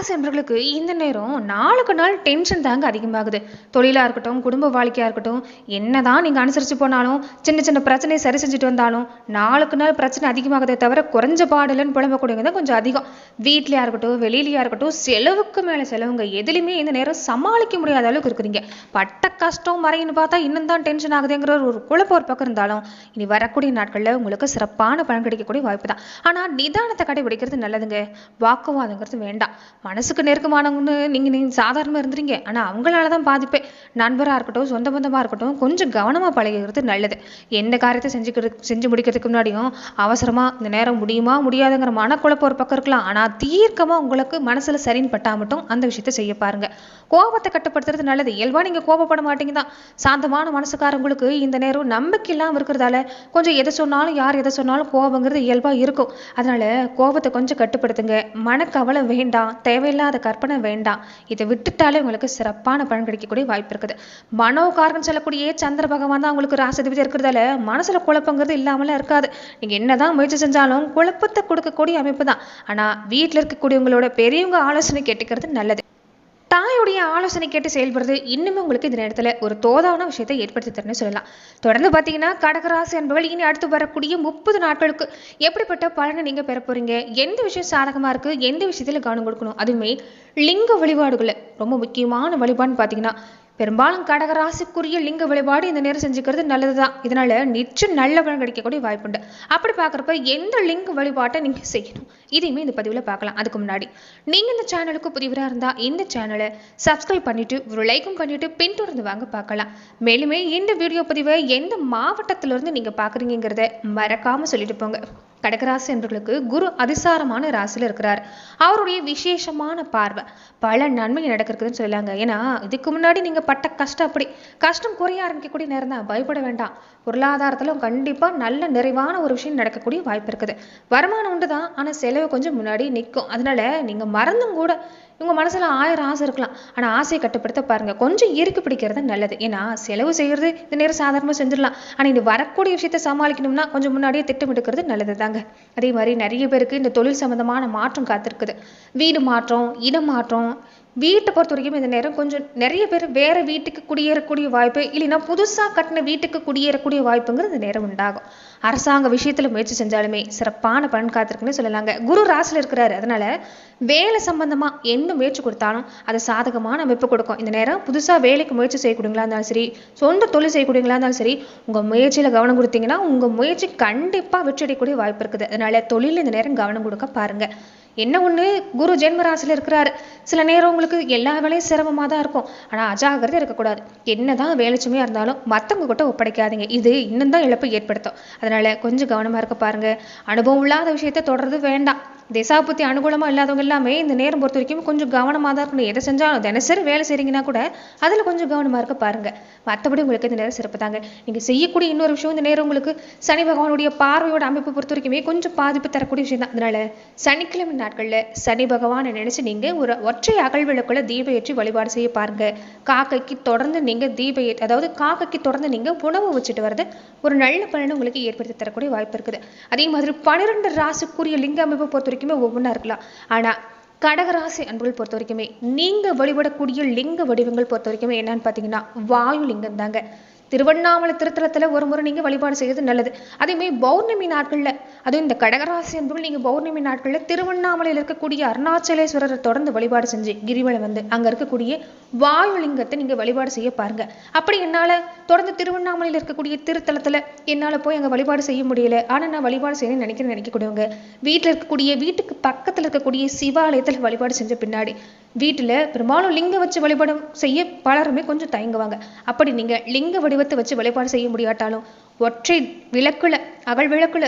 கடகராசி என்பவர்களுக்கு இந்த நேரம் நாளுக்கு நாள் டென்ஷன் தாங்க அதிகமாகுது. தொழிலாக இருக்கட்டும் குடும்ப வாழ்க்கையாக இருக்கட்டும் என்னதான் நீங்கள் அனுசரித்து போனாலும் சின்ன சின்ன பிரச்சனையை சரி செஞ்சுட்டு வந்தாலும் நாளுக்கு நாள் பிரச்சனை அதிகமாகுதே தவிர குறைஞ்ச பாடலன்னு புலம்பக்கூடியவங்க தான் கொஞ்சம் அதிகம். வீட்லையாக இருக்கட்டும் வெளியிலையா இருக்கட்டும் செலவுக்கு மேலே செலவுங்க எதுலையுமே இந்த நேரம் சமாளிக்க முடியாத அளவுக்கு இருக்குதுங்க. பட்ட கஷ்டம் மறைன்னு பார்த்தா இன்னும் தான் டென்ஷன் ஆகுதுங்கிற ஒரு குழப்பம் ஒரு பக்கம் இருந்தாலும் இனி வரக்கூடிய நாட்களில் உங்களுக்கு சிறப்பான பலன் கிடைக்கக்கூடிய வாய்ப்பு தான். ஆனால் நிதானத்தை கடைபிடிக்கிறது நல்லதுங்க. வாக்குவாதங்கிறது வேண்டாம். மனசுக்கு நெருக்கமானவங்கன்னு நீங்கள் நீங்கள் சாதாரணமாக இருந்துறீங்க ஆனால் அவங்களால தான் பாதிப்பே. நண்பராக இருக்கட்டும் சொந்த பந்தமாக இருக்கட்டும் கொஞ்சம் கவனமாக பழகிறது நல்லது. எந்த காரியத்தை செஞ்சுக்கிறது செஞ்சு முடிக்கிறதுக்கு முன்னாடியும் அவசரமாக இந்த நேரம் முடியுமா முடியாதுங்கிற மனக்குழப்பம் ஒரு பக்கம் இருக்கலாம். ஆனால் தீர்க்கமாக உங்களுக்கு மனசில் சரின்னு பட்டா மட்டும் அந்த விஷயத்தை செய்ய பாருங்கள் கோபத்தை கட்டுப்படுத்துறது நல்லது. இயல்பாக நீங்கள் கோபப்பட மாட்டீங்க தான் சாந்தமான மனசுக்காரங்களுக்கு இந்த நேரம் நம்பிக்கை இல்லாமல் இருக்கிறதால கொஞ்சம் எதை சொன்னாலும் யார் எதை சொன்னாலும் கோபங்கிறது இயல்பாக இருக்கும். அதனால கோபத்தை கொஞ்சம் கட்டுப்படுத்துங்க. மனக்கவலை வேண்டாம். தேவை தேவையில்லாத கற்பனை வேண்டாம். இதை விட்டுட்டாலே உங்களுக்கு சிறப்பான பலன் கிடைக்கக்கூடிய வாய்ப்பு இருக்குது. மனோகாரகன் சொல்லக்கூடிய சந்திர பகவான் தான் உங்களுக்கு ராசதிபதி இருக்கிறதால மனசுல குழப்பங்கிறது இல்லாமலாம் இருக்காது. நீங்க என்னதான் முயற்சி செஞ்சாலும் குழப்பத்தை கொடுக்கக்கூடிய அமைப்பு தான். ஆனா வீட்டில் இருக்கக்கூடியவங்களோட பெரியவங்க ஆலோசனை கேட்டுக்கிறது நல்லது. தாயுடைய ஆலோசனை கேட்டு செயல்படுறது இன்னுமே உங்களுக்கு இந்த நேரத்தில் ஒரு தோதான விஷயத்தை ஏற்படுத்தி தரணும்னு சொல்லலாம். தொடர்ந்து பார்த்தீங்கன்னா கடகராசி என்பவர்கள் இனி அடுத்து வரக்கூடிய முப்பது நாட்களுக்கு எப்படிப்பட்ட பலனை நீங்கள் பெற போறீங்க? எந்த விஷயம் சாதகமாக இருக்குது எந்த விஷயத்தில் கவனம் கொடுக்கணும்? அதுவுமே லிங்க வழிபாடுகளை ரொம்ப முக்கியமான வழிபாடுன்னு பார்த்தீங்கன்னா பெரும்பாலும் கடகராசிக்குரிய லிங்க வழிபாடு இந்த நேரம் செஞ்சுக்கிறது நல்லது தான் இதனால நிச்சயம் நல்ல பலன் கிடைக்கக்கூடிய வாய்ப்புண்டு அப்படி பார்க்குறப்ப எந்த லிங்க வழிபாட்டை நீங்கள் செய்யணும்? இதையுமே இந்த பதிவில் பார்க்கலாம். அதுக்கு முன்னாடி நீங்கள் இந்த சேனலுக்கு புதிவராக இருந்தால் இந்த சேனலை சப்ஸ்கிரைப் பண்ணிட்டு ஒரு லைக்கும் பண்ணிட்டு பின்தொடர்ந்து வாங்க பார்க்கலாம். மேலுமே இந்த வீடியோ பதிவை எந்த மாவட்டத்திலிருந்து நீங்கள் பார்க்குறீங்கிறத மறக்காமல் சொல்லிட்டு போங்க. கடகராசி என்பவர்களுக்கு குரு அதிசாரமான ராசியில் இருக்கிறார். அவருடைய விசேஷமான பார்வை பல நன்மை நடக்கிறதுன்னு சொல்லலாங்க. ஏன்னா இதுக்கு முன்னாடி நீங்கள் பட்ட கஷ்டம் அப்படி. கஷ்டம் குறைய ஆரம்பிக்கக்கூடிய நேரம் தான். பயப்பட வேண்டாம். பொருளாதாரத்திலும் கண்டிப்பாக நல்ல நிறைவான ஒரு விஷயம் நடக்கக்கூடிய வாய்ப்பு இருக்குது. வருமானம் உண்டு தான் ஆனால் செலவு கொஞ்சம் முன்னாடி நிற்கும். அதனால நீங்கள் மறந்தும் கூட உங்கள் மனசில் ஆயிரம் ஆசை இருக்கலாம். ஆனால் ஆசையை கட்டுப்படுத்த பாருங்கள் கொஞ்சம் இறுக்கு பிடிக்கிறது நல்லது. ஏன்னா செலவு செய்கிறது இந்த நேரம் சாதாரணமாக செஞ்சிடலாம். ஆனால் இது வரக்கூடிய விஷயத்தை சமாளிக்கணும்னா கொஞ்சம் முன்னாடியே திட்டமிட்டுக்கிறது நல்லது தாங்க. அதே மாதிரி நிறைய பேருக்கு இந்த தொழில் சம்மந்தமான மாற்றம் காத்திருக்குது. வீடு மாற்றம் இடம் மாற்றம் வீட்டை பொறுத்த வரைக்கும் இந்த நேரம் கொஞ்சம் நிறைய பேர் வேற வீட்டுக்கு குடியேறக்கூடிய வாய்ப்பு இல்லைன்னா புதுசாக கட்டின வீட்டுக்கு குடியேறக்கூடிய வாய்ப்புங்கிறது இந்த நேரம் உண்டாகும். அரசாங்க விஷயத்தில் முயற்சி செஞ்சாலுமே சிறப்பான பலன் காத்திருக்குன்னு சொல்லலாங்க. குரு ராசியில் இருக்கிறாரு. அதனால வேலை சம்பந்தமாக என்ன முயற்சி கொடுத்தாலும் அதை சாதகமான அமைப்பு கொடுக்கும். இந்த நேரம் புதுசாக வேலைக்கு முயற்சி செய்யக்கூடியங்களா இருந்தாலும் சரி சொந்த தொழில் செய்யக்கூடியங்களா இருந்தாலும் சரி உங்கள் முயற்சியில் கவனம் கொடுத்தீங்கன்னா உங்கள் முயற்சி கண்டிப்பாக வெற்றியடையக்கூடிய வாய்ப்பு இருக்குது. அதனால தொழிலில் இந்த நேரம் கவனம் கொடுக்க பாருங்க. என்ன ஒன்று குரு ஜென்மராசியில் இருக்கிறாரு. சில நேரம் உங்களுக்கு எல்லா வேலையும் சிரமமாக தான் இருக்கும். ஆனால் அஜாகிரதை இருக்கக்கூடாது. என்னதான் தான் வேலைச்சுமையாக இருந்தாலும் மற்றவங்க கிட்ட ஒப்படைக்காதீங்க. இது இன்னும் தான் இழப்பை ஏற்படுத்தும். அதனால கொஞ்சம் கவனமாக இருக்க பாருங்க. அனுபவம் இல்லாத விஷயத்த தொடர்றது வேண்டாம். திசாபுத்தி அனுகூலமாக இல்லாதவங்க எல்லாமே இந்த நேரம் பொறுத்த வரைக்கும் கொஞ்சம் கவனமாக தான் இருக்கணும். எதை செஞ்சாலும் தினசரி வேலை செய்கிறீங்கன்னா கூட அதில் கொஞ்சம் கவனமாக இருக்க பாருங்கள் மற்றபடி உங்களுக்கு இந்த நேரம் சிறப்பு தாங்க. நீங்கள் செய்யக்கூடிய இன்னொரு விஷயம் இந்த நேரம் உங்களுக்கு சனி பகவானுடைய பார்வையோட அமைப்பு பொறுத்த வரைக்குமே கொஞ்சம் பாதிப்பு தரக்கூடிய விஷயம் தான். அதனால சனிக்கிழமை நாட்களில் சனி பகவானை நினைச்சு நீங்கள் ஒரு ஒற்றை அகல் விளக்குல தீப ஏற்றி வழிபாடு செய்ய பாருங்க. காக்கைக்கு தொடர்ந்து நீங்கள் தீப ஏற்றி அதாவது காக்கைக்கு தொடர்ந்து நீங்கள் உணவு வச்சுட்டு வரது ஒரு நல்ல பலனை உங்களுக்கு ஏற்படுத்தி தரக்கூடிய வாய்ப்பு இருக்குது. அதே மாதிரி பன்னிரெண்டு ராசிக்குரிய லிங்க அமைப்பை பொறுத்த வரைக்குமே ஒவ்வொன்றா இருக்கலாம். ஆனால் கடகராசி அன்புகள் பொறுத்த வரைக்குமே நீங்கள் வழிபடக்கூடிய லிங்க வடிவங்கள் பொறுத்த வரைக்குமே என்னன்னு பார்த்தீங்கன்னா வாயு லிங்கம் தாங்க. திருவண்ணாமலை திருத்தலத்தில் ஒரு முறை நீங்கள் வழிபாடு செய்யறது நல்லது. அதேமாதிரி பௌர்ணமி நாட்களில் அதுவும் இந்த கடகராசி என்பவர்கள் நீங்கள் பௌர்ணமி நாட்களில் திருவண்ணாமலையில் இருக்கக்கூடிய அருணாச்சலேஸ்வரரை தொடர்ந்து வழிபாடு செஞ்சு கிரிவலம் வந்து அங்கே இருக்கக்கூடிய வாயு லிங்கத்தை நீங்கள் வழிபாடு செய்ய பாருங்க. அப்படி என்னால் தொடர்ந்து திருவண்ணாமலையில் இருக்கக்கூடிய திருத்தலத்தில் என்னால் போய் அங்கே வழிபாடு செய்ய முடியல. ஆனால் நான் வழிபாடு செய்யணும்னு நினைக்கிறேன் நினைக்கக்கூடியவங்க வீட்டில் இருக்கக்கூடிய வீட்டுக்கு பக்கத்தில் இருக்கக்கூடிய சிவாலயத்தில் வழிபாடு செஞ்ச பின்னாடி வீட்டில் பெரும்பாலும் லிங்கம் வச்சு வழிபாடு செய்ய பலருமே கொஞ்சம் தயங்குவாங்க. அப்படி நீங்கள் லிங்க வடிவத்தை வச்சு வழிபாடு செய்ய முடியாட்டாலும் ஒற்றை விளக்குல அகல் விளக்குல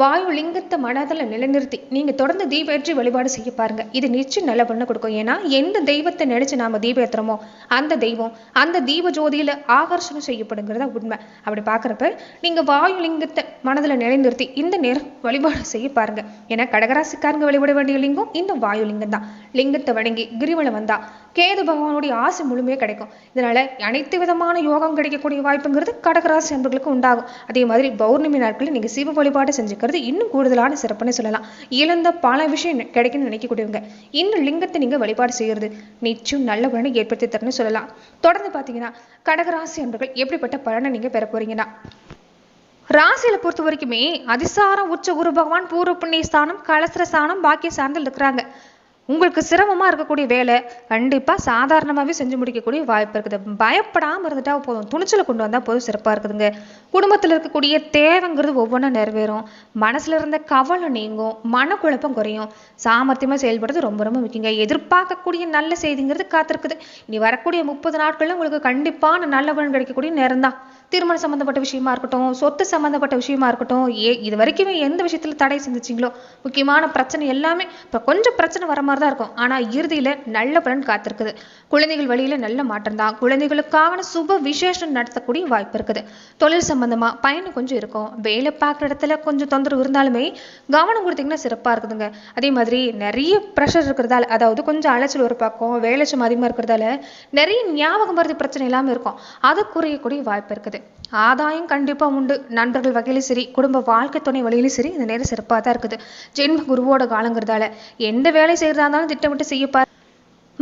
வாயு லிங்கத்தை மனதில் நிலைநிறுத்தி நீங்கள் தொடர்ந்து தீப ஏற்றி வழிபாடு செய்ய பாருங்க. இது நிச்சயம் நல்ல பண்ண கொடுக்கும். ஏன்னா எந்த தெய்வத்தை நினைச்சு நாம தீபம் அந்த தெய்வம் அந்த தீப ஜோதியில ஆகர்ஷணம் செய்யப்படுங்கிறதா உண்மை. அப்படி பார்க்குறப்ப நீங்கள் வாயு லிங்கத்தை மனதில் நிலைநிறுத்தி இந்த நேரம் வழிபாடு செய்ய பாருங்க. ஏன்னா கடகராசிக்காரங்க வழிபட வேண்டிய லிங்கம் இந்த வாயு லிங்கம் தான். லிங்கத்தை வணங்கி கிரிவலம் வந்தா கேது பகவானுடைய ஆசை முழுமையாக கிடைக்கும். இதனால அனைத்து விதமான யோகம் கிடைக்கக்கூடிய வாய்ப்புங்கிறது கடகராசி அன்பர்களுக்கு உண்டாகும். அதே மாதிரி பௌர்ணமி நாட்களில் நீங்கள் சிவ வழிபாடு செஞ்சுக்கலாம். இருக்கிறது இன்னும் கூடுதலான சிறப்புன்னு சொல்லலாம். இழந்த பல விஷயம் கிடைக்கும்னு நினைக்கக்கூடியவங்க இந்த லிங்கத்தை நீங்க வழிபாடு செய்யறது நிச்சயம் நல்ல பலனை ஏற்படுத்தி தரணும்னு சொல்லலாம். தொடர்ந்து பார்த்தீங்கன்னா கடகராசி அன்பர்கள் எப்படிப்பட்ட பலனை நீங்க பெற போறீங்கன்னா ராசியில பொறுத்த வரைக்குமே அதிசாரம் உச்ச குரு பகவான் பூர்வ புண்ணிய ஸ்தானம் கலசர ஸ்தானம் பாக்கிய சார்ந்தில் இருக்கிறாங்க. உங்களுக்கு சிரமமா இருக்கக்கூடிய வேலை கண்டிப்பாக சாதாரணமாகவே செஞ்சு முடிக்கக்கூடிய வாய்ப்பு இருக்குது. பயப்படாம இருந்துட்டா போதும். துணிச்சலை கொண்டு வந்தால் போதும். சிறப்பாக இருக்குதுங்க. குடும்பத்துல இருக்கக்கூடிய தேவைங்கிறது ஒவ்வொன்றும் நிறைவேறும். மனசுல இருந்த கவலை நீங்கும். மனக்குழப்பம் குறையும். சாமர்த்தியமா செயல்படுறது ரொம்ப ரொம்ப முக்கியங்க. எதிர்பார்க்கக்கூடிய நல்ல செய்திங்கிறது காத்திருக்குது. இனி வரக்கூடிய முப்பது நாட்கள்ல உங்களுக்கு கண்டிப்பான நல்ல பலன் கிடைக்கக்கூடிய நேரம் தான். திருமணம் சம்மந்தப்பட்ட விஷயமா இருக்கட்டும் சொத்து சம்மந்தப்பட்ட விஷயமா இருக்கட்டும் ஏ இது வரைக்குமே எந்த விஷயத்துல தடை செஞ்சிச்சிங்களோ முக்கியமான பிரச்சனை எல்லாமே இப்போ கொஞ்சம் பிரச்சனை வர மாதிரி தான் இருக்கும். ஆனால் இறுதியில் நல்ல பலன் காத்திருக்குது. குழந்தைகள் வழியில் நல்ல மாற்றம் தான். குழந்தைகளுக்கான சுப விசேஷம் நடத்தக்கூடிய வாய்ப்பு இருக்குது. தொழில் சம்பந்தமாக பயணம் கொஞ்சம் இருக்கும். வேலை பார்க்குற இடத்துல கொஞ்சம் தொந்தரவு இருந்தாலுமே கவனம் கொடுத்தீங்கன்னா சிறப்பாக இருக்குதுங்க. அதே மாதிரி நிறைய ப்ரெஷர் இருக்கிறதால அதாவது கொஞ்சம் அலைச்சல் ஒரு பக்கம் வேலை சும்மா அதிகமா இருக்கிறதால நிறைய ஞாபகம் மருதி பிரச்சனை இல்லாமல் இருக்கும். அதை குறையக்கூடிய வாய்ப்பு இருக்குது. ஆதாயம் கண்டிப்பாக உண்டு. நண்பர்கள் வகையிலும் சரி குடும்ப வாழ்க்கை துணை வழியிலும் சரி இந்த நேரம் சிறப்பாக தான் இருக்குது. ஜென்ம குருவோட காலங்கிறதால எந்த வேலை செய்கிறதா செய்யறதா இருந்தாலும் திட்டமிட்டு செய்யப்பார்.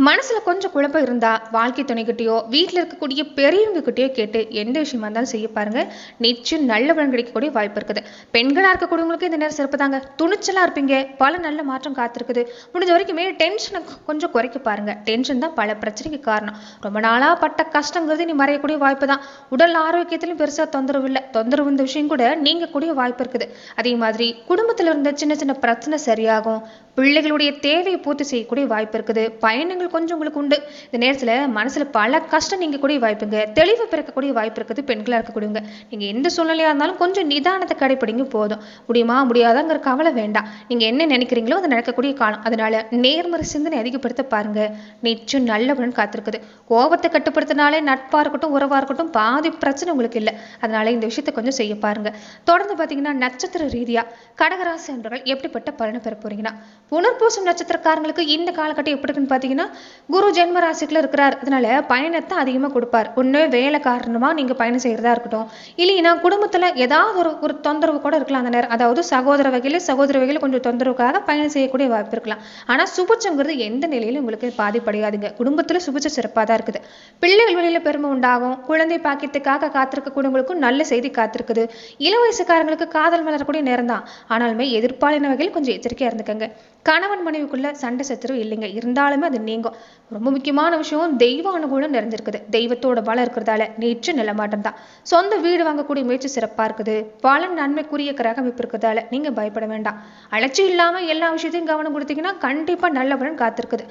மனசுல கொஞ்சம் குழப்பம் இருந்தா வாழ்க்கை துணைக்கிட்டேயோ வீட்டில் இருக்கக்கூடிய பெரியவங்க கிட்டயோ கேட்டு எந்த விஷயமா இருந்தாலும் செய்ய பாருங்க. நிச்சயம் நல்ல பலன் கிடைக்கக்கூடிய வாய்ப்பு இருக்குது. பெண்களா இருக்கக்கூடியவங்களுக்கு இந்த நேரம் சிறப்பு தாங்க. துணிச்சலா இருப்பீங்க. பல நல்ல மாற்றம் காத்திருக்குது. முடிஞ்ச வரைக்குமே டென்ஷனை கொஞ்சம் குறைக்க பாருங்க. டென்ஷன் தான் பல பிரச்சனைக்கு காரணம். ரொம்ப நாளா பட்ட கஷ்டங்கிறது நீ மறையக்கூடிய வாய்ப்பு தான். உடல் ஆரோக்கியத்திலும் பெருசா தொந்தரவு இல்லை. தொந்தரவு இந்த விஷயம் கூட நீங்கக்கூடிய வாய்ப்பு இருக்குது. அதே மாதிரி குடும்பத்துல இருந்த சின்ன சின்ன பிரச்சனை சரியாகும். பிள்ளைகளுடைய தேவையை பூர்த்தி செய்யக்கூடிய வாய்ப்பு இருக்குது. பயணங்கள் கொஞ்சம் உங்களுக்கு உண்டு. இந்த நேரத்துல மனசுல பல கஷ்டம் நீங்க கூடிய வாய்ப்புங்க தெளிவு பிறக்கக்கூடிய வாய்ப்பு இருக்குது. பெண்களா இருக்கக்கூடியவங்க. நீங்க எந்த சூழ்நிலையா இருந்தாலும் கொஞ்சம் நிதானத்தை கடைப்பிடிங்க போதும். முடியுமா? முடியாதாங்கிற கவலை வேண்டாம். நீங்க என்ன நினைக்கிறீங்களோ அது நடக்கக்கூடிய காலம். அதனால நேர்மறை சிந்தனை அதிகப்படுத்த பாருங்க. நிச்சயம் நல்ல காத்திருக்குது. கோபத்தை கட்டுப்படுத்தினாலே நட்பா இருக்கட்டும் உறவா இருக்கட்டும் பாதி பிரச்சனை உங்களுக்கு இல்லை. அதனால இந்த விஷயத்தை கொஞ்சம் செய்ய பாருங்க. தொடர்ந்து பாத்தீங்கன்னா நட்சத்திர ரீதியா கடகராசி என்பவர்கள் எப்படிப்பட்ட பலனை பெற போறீங்கன்னா புனர்பூசம் நட்சத்திரக்காரங்களுக்கு இந்த காலகட்டம் எப்படி இருக்குன்னு பார்த்தீங்கன்னா குரு ஜென்ம ராசிக்குள்ள இருக்கிறார். அதனால பயணத்தை அதிகமாக கொடுப்பார். ஒன்று வேலை காரணமாக நீங்கள் பயணம் செய்கிறதா இருக்கட்டும். இல்லைன்னா குடும்பத்தில் ஏதாவது ஒரு ஒரு தொந்தரவு கூட இருக்கலாம் அந்த நேரம். அதாவது சகோதர வகையில் சகோதர வகையில் கொஞ்சம் தொந்தரவுக்காக பயணம் செய்யக்கூடிய வாய்ப்பு இருக்கலாம். ஆனால் சுபிச்சங்கிறது எந்த நிலையிலும் உங்களுக்கு பாதிப்படையாதுங்க. குடும்பத்தில் சுபிச்ச சிறப்பாக தான் இருக்குது. பிள்ளைகள் வழியில் பெருமை உண்டாகும். குழந்தை பாக்கியத்துக்காக காத்திருக்கக்கூடியவங்களுக்கும் நல்ல செய்தி காத்திருக்குது. இளவயசுக்காரங்களுக்கு காதல் மலரக்கூடிய நேரம் தான். ஆனாலுமே எதிர்பாலின வகையில் கொஞ்சம் எச்சரிக்கையாக இருந்துக்கங்க. கணவன் மனைவிக்குள்ள சண்டை சச்சரவு இல்லைங்க. இருந்தாலுமே அது நீங்கும். ரொம்ப முக்கியமான விஷயம் தெய்வ அனுகூலம் நிறைஞ்சிருக்குது தெய்வத்தோட பலம் இருக்கிறதால நேற்று நிலமாட்டம் தான் சொந்த வீடு வாங்கக்கூடிய முயற்சி சிறப்பா இருக்குது. பல நன்மைக்குரிய கிரக அமைப்பு இருக்கிறதால நீங்க பயப்பட வேண்டாம். அலட்சியம் இல்லாம எல்லா விஷயத்தையும் கவனம் கொடுத்தீங்கன்னா கண்டிப்பா நல்ல பலன் காத்திருக்குது.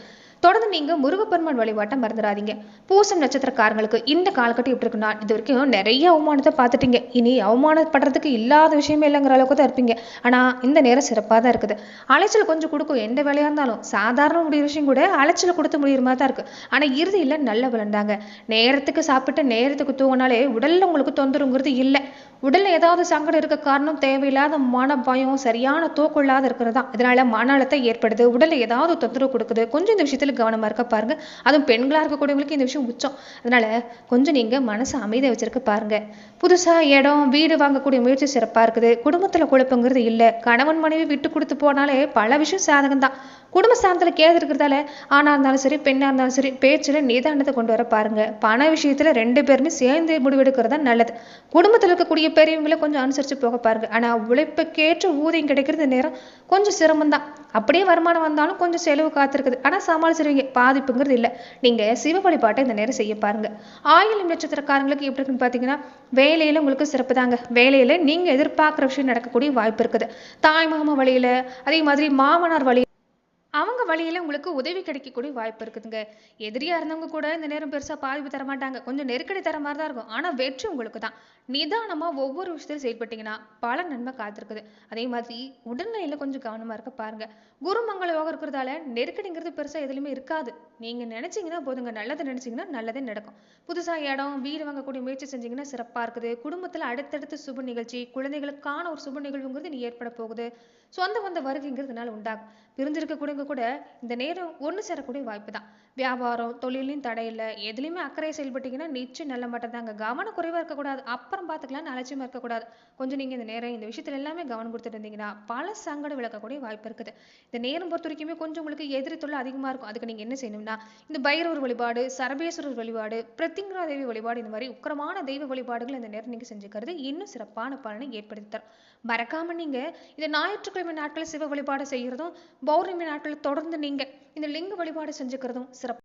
தொடர்ந்து நீங்க முருகப்பெருமான் வழிபாட்டை மறந்துடாதீங்க. பூசம் நட்சத்திரக்காரங்களுக்கு இந்த காலகட்டம் எப்படி இருக்குன்னா இது வரைக்கும் நிறைய அவமானத்தை பார்த்துட்டீங்க. இனி அவமானப்படுறதுக்கு இல்லாத விஷயமே இல்லைங்கிற அளவுக்கு தான் இருப்பீங்க. ஆனா இந்த நேரம் சிறப்பாக தான் இருக்குது. அலைச்சல் கொஞ்சம் கொடுக்கும் எந்த வேலையா இருந்தாலும். சாதாரண முடிய விஷயம் கூட அலைச்சல் கொடுத்து முடியிற மாதிரி தான் இருக்கு. ஆனா இறுதியில் நல்ல விளண்டாங்க நேரத்துக்கு சாப்பிட்டு நேரத்துக்கு தூங்கினாலே உடல்ல உங்களுக்கு தொந்தரவுங்கிறது இல்லை. உடல்ல ஏதாவது சங்கடம் இருக்க காரணம் தேவையில்லாத மன பயம் சரியான தூக்கொள்ளாத இருக்கிறதா இருக்கிறது தான் இதனால மன அழுத்தம் ஏற்படுது உடல்ல ஏதாவது தொந்தரவு கொடுக்குது. கொஞ்சம் இந்த விஷயத்துல கவனமா இருக்க பாருங்க. அதுவும் பெண்களா இருக்கக்கூடியவங்களுக்கு இந்த விஷயம் உச்சம். அதனால கொஞ்சம் நீங்க மனசை அமைதியை வச்சிருக்க பாருங்க. புதுசா இடம் வீடு வாங்கக்கூடிய முயற்சி சிறப்பா இருக்குது. குடும்பத்துல குழப்பங்கிறது இல்ல. கணவன் மனைவி விட்டு கொடுத்து போனாலே பல விஷயம் சாதகம் தான் குடும்ப ஸ்தானத்துல கேது இருக்கிறதால ஆனா இருந்தாலும் சரி பெண்ணா இருந்தாலும் சரி பேச்சுல நிதானத்தை கொண்டு வர பாருங்க. பண விஷயத்துல ரெண்டு பேருமே சேர்ந்து முடிவெடுக்கிறது தான் நல்லது. குடும்பத்துல இருக்கக்கூடிய பெரியவங்களை கொஞ்சம் அனுசரிச்சு போக பாருங்க. ஆனால் உழைப்புக்கேற்ற ஊதியம் கிடைக்கிறது நேரம் கொஞ்சம் சிரமம்தான். அப்படியே வருமானம் வந்தாலும் கொஞ்சம் செலவு காத்திருக்குது. ஆனா சமாளிச்சிருவீங்க. பாதிப்புங்கிறது இல்ல. நீங்க சிவ வழிபாட்டை இந்த நேரம் செய்ய பாருங்க. ஆயுள் நட்சத்திரக்காரங்களுக்கு எப்படி இருக்குன்னு பாத்தீங்கன்னா வேலையில உங்களுக்கு சிறப்பு தாங்க. வேலையில நீங்க எதிர்பார்க்குற விஷயம் நடக்கக்கூடிய வாய்ப்பு இருக்குது. தாய் வழியில் வழியில அதே மாதிரி மாமனார் வழியில் அவங்க வழியில் உங்களுக்கு உதவி கிடைக்கக்கூடிய வாய்ப்பு இருக்குதுங்க. எதிரியாக இருந்தவங்க கூட இந்த நேரம் பெருசாக பாதிப்பு தர மாட்டாங்க. கொஞ்சம் நெருக்கடி தர மாதிரி தான் இருக்கும். ஆனால் வெற்றி உங்களுக்கு தான். நிதானமாக ஒவ்வொரு விஷயத்திலும் செயல்பட்டீங்கன்னா பல நன்மை காத்திருக்குது. அதே மாதிரி உடல்நிலையில் கொஞ்சம் கவனமாக இருக்க பாருங்கள் குருமங்கள யோகம் இருக்கிறதால நெருக்கடிங்கிறது பெருசாக எதுலையுமே இருக்காது. நீங்க நினைச்சீங்கன்னா போதுங்க. நல்லதை நினைச்சீங்கன்னா நல்லதே நடக்கும். புதுசா இடம் வீடு வாங்கக்கூடிய முயற்சி செஞ்சீங்கன்னா சிறப்பா இருக்குது. குடும்பத்துல அடுத்தடுத்து சுப நிகழ்ச்சி குழந்தைகளுக்கான ஒரு சுப நிகழ்வுங்கிறது நீ ஏற்பட போகுது. சொந்த வந்த வருகைங்கிறதுனால உண்டாகும். பிரிஞ்சிருக்கக்கூடியவங்க கூட இந்த நேரம் ஒன்று சேரக்கூடிய வாய்ப்பு தான். வியாபாரம் தொழிலையும் தடையில்லை எதுலையுமே அக்கறை செயல்பட்டீங்கன்னா நிச்சயம் நல்ல மாட்டம் தாங்க. கவனம் குறைவாக இருக்கக்கூடாது. அப்புறம் பார்த்துக்கலாம்னு அலட்சியமாக இருக்கக்கூடாது. கொஞ்சம் நீங்கள் இந்த நேரம் இந்த விஷயத்தில் எல்லாமே கவனம் கொடுத்துட்டு இருந்தீங்கன்னா பல சங்கடம் விளக்கக்கூடிய வாய்ப்பு இருக்குது. இந்த நேரம் பொறுத்த வரைக்குமே கொஞ்சம் உங்களுக்கு எதிரி தொழில் அதிகமாக இருக்கும். அதுக்கு நீங்கள் என்ன செய்யணும்னா இந்த பைரவர் வழிபாடு சரபேஸ்வரர் வழிபாடு பிரத்திங்கரா தேவி வழிபாடு இந்த மாதிரி உக்கரமான தெய்வ வழிபாடுகள் இந்த நேரம் நீங்கள் செஞ்சுக்கிறது இன்னும் சிறப்பான பலனை ஏற்படுத்தி தரும். மறக்காம நீங்க இந்த ஞாயிற்றுக்கிழமை நாட்கள் சிவ வழிபாடு செய்கிறதும் பௌர்ணமி நாட்கள் தொடர்ந்து நீங்க இந்த லிங்க வழிபாடு செஞ்சுக்கிறதும் சிறப்பு